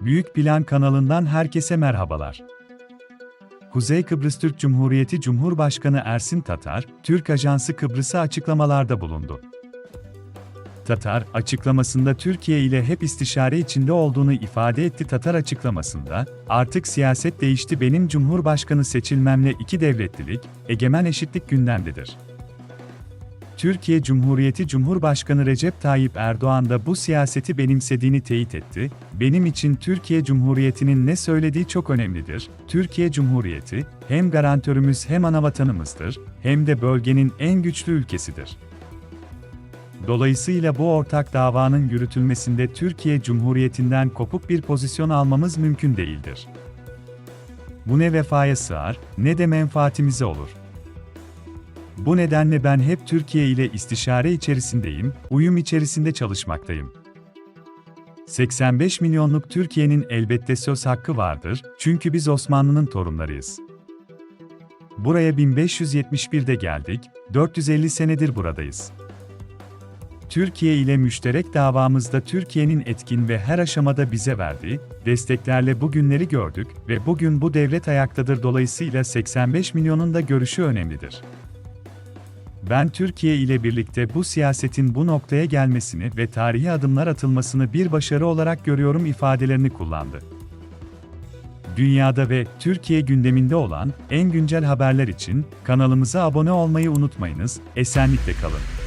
Büyük Plan kanalından herkese merhabalar. Kuzey Kıbrıs Türk Cumhuriyeti Cumhurbaşkanı Ersin Tatar, Türk Ajansı Kıbrıs'a açıklamalarda bulundu. Tatar, açıklamasında Türkiye ile hep istişare içinde olduğunu ifade etti. Tatar açıklamasında, artık siyaset değişti benim Cumhurbaşkanı seçilmemle iki devletlilik, egemen eşitlik gündemdedir. Türkiye Cumhuriyeti Cumhurbaşkanı Recep Tayyip Erdoğan da bu siyaseti benimsediğini teyit etti. Benim için Türkiye Cumhuriyeti'nin ne söylediği çok önemlidir. Türkiye Cumhuriyeti hem garantörümüz hem anavatanımızdır, hem de bölgenin en güçlü ülkesidir. Dolayısıyla bu ortak davanın yürütülmesinde Türkiye Cumhuriyeti'nden kopuk bir pozisyon almamız mümkün değildir. Bu ne vefaya sığar, ne de menfaatimize olur. Bu nedenle ben hep Türkiye ile istişare içerisindeyim, uyum içerisinde çalışmaktayım. 85 milyonluk Türkiye'nin elbette söz hakkı vardır, çünkü biz Osmanlı'nın torunlarıyız. Buraya 1571'de geldik, 450 senedir buradayız. Türkiye ile müşterek davamızda Türkiye'nin etkin ve her aşamada bize verdiği desteklerle bugünleri gördük ve bugün bu devlet ayaktadır dolayısıyla 85 milyonun da görüşü önemlidir. Ben Türkiye ile birlikte bu siyasetin bu noktaya gelmesini ve tarihi adımlar atılmasını bir başarı olarak görüyorum ifadelerini kullandı. Dünyada ve Türkiye gündeminde olan en güncel haberler için kanalımıza abone olmayı unutmayınız. Esenlikle kalın.